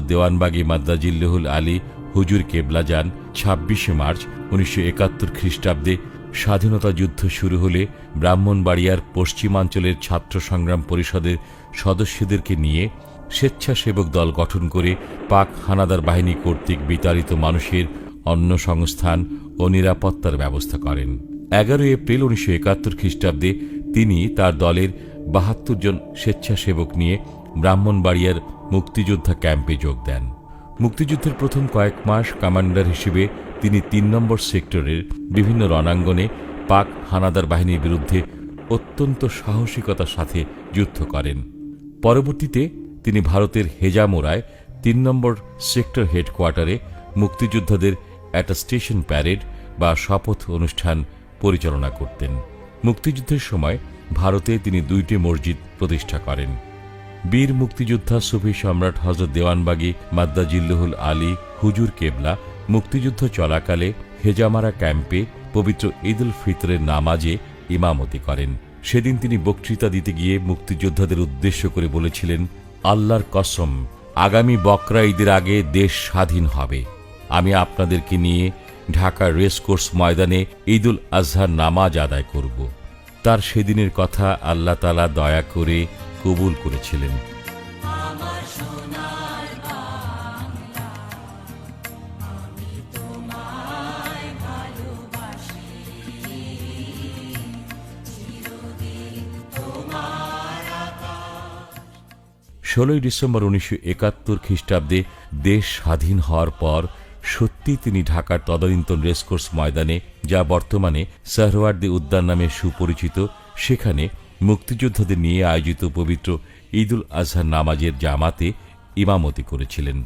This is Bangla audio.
দেওয়ানবাগী মাদ্দাজিল্লুহুল আলী হুজুর কেবলা যান ছাব্বিশে মার্চ উনিশশো একাত্তর খ্রিস্টাব্দে। স্বাধীনতা যুদ্ধ শুরু হলে ব্রাহ্মণবাড়িয়ার পশ্চিমাঞ্চলের ছাত্র সংগ্রাম পরিষদের সদস্যদেরকে নিয়ে স্বেচ্ছাসেবক দল গঠন করে পাক হানাদার বাহিনী কর্তৃক বিতাড়িত মানুষের অন্ন সংস্থান ও নিরাপত্তার ব্যবস্থা করেন। এগারোই এপ্রিল উনিশশো একাত্তর খ্রিস্টাব্দে তিনি তার দলের বাহাত্তর জন স্বেচ্ছাসেবক নিয়ে ব্রাহ্মণবাড়িয়ার মুক্তিযোদ্ধা ক্যাম্পে যোগ দেন। মুক্তিযুদ্ধের প্রথম কয়েক মাস কমান্ডার হিসেবে তিনি তিন নম্বর সেক্টরের বিভিন্ন রণাঙ্গনে পাক হানাদার বাহিনীর বিরুদ্ধে অত্যন্ত সাহসিকতার সাথে যুদ্ধ করেন। পরবর্তীতে তিনি ভারতের হেজামোড়ায় তিন নম্বর সেক্টর হেডকোয়ার্টারে মুক্তিযোদ্ধাদের অ্যাটাস্টেশন প্যারেড বা শপথ অনুষ্ঠান পরিচালনা করতেন। মুক্তিযুদ্ধের সময় ভারতে তিনি দুইটি মসজিদ প্রতিষ্ঠা করেন। বীর মুক্তিযোদ্ধা সুফি সম্রাট হজরত দেওয়ানবাগী মাদ্দাজিল্লুহুল আলী, হুজুর কেবলা, মুক্তিযুদ্ধ চলাকালে হেজামারা ক্যাম্পে পবিত্র ঈদুল ফিতরের নামাজে ইমামতি করেন। সেদিন তিনি বক্তৃতা দিতে গিয়ে মুক্তিযোদ্ধাদের উদ্দেশ্য করে বলেছিলেন, আল্লাহর কসম, আগামী বকরা ঈদের আগে দেশ স্বাধীন হবে। আমি আপনাদেরকে নিয়ে ঢাকার রেসকোর্স ময়দানে ঈদুল আজহার নামাজ আদায় করব। তার সেদিনের কথা আল্লাহ তালা দয়া করে কবুল করেছিলেন। ষোলোই ডিসেম্বর উনিশশো একাত্তর খ্রিস্টাব্দে দেশ স্বাধীন হওয়ার পর সত্যি তিনি ঢাকার তদানীন্তন রেসকোর্স ময়দানে, যা বর্তমানে সাহরওয়ার্দী উদ্যান নামে সুপরিচিত, সেখানে মুক্তিযোদ্ধাদের নিয়ে আয়োজিত পবিত্র ঈদুল আজহার নামাজের জামাতে ইমামতি করেছিলেন।